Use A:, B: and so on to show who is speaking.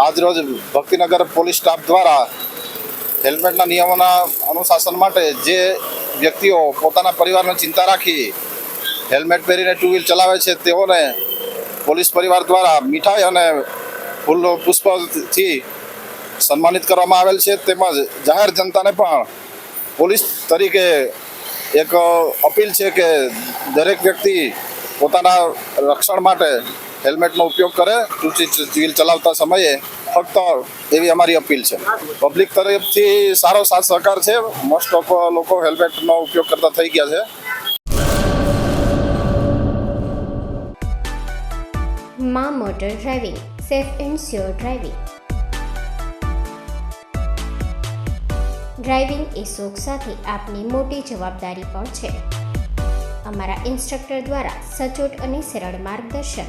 A: આજરોજ Bhaktinagar police staff દ્વારા હેલ્મેટના નિયમોના અનુશાસન માટે જે વ્યક્તિઓ પોતાના પરિવારને ચિંતા રાખી હેલ્મેટ પહેરીને ટુ વ્હીલ ચલાવે છે, તેઓને પોલીસ પરિવાર દ્વારા મીઠાઈ અને ફૂલ પુષ્પથી સન્માનિત કરવામાં આવેલ છે. તેમજ જાહેર જનતાને પણ પોલીસ તરીકે એક અપીલ છે કે દરેક વ્યક્તિ પોતાના રક્ષણ માટે હેલ્મેટનો ઉપયોગ કરે, ટુ વ્હીલ ચલાવતા સમયે ફક્ત એવી અમારી અપીલ છે. પબ્લિક તરફથી સારો સાથ સહકાર છે. મોસ્ટ ઓફ લોકો હેલ્મેટનો ઉપયોગ કરતા થઈ ગયા છે.
B: મા motor driving, safe and sure driving. Driving એ શોખ સાથે આપની મોટી જવાબદારી પણ છે. અમારા ઇન્સ્ટ્રક્ટર દ્વારા સચોટ અને સરળ માર્ગદર્શન.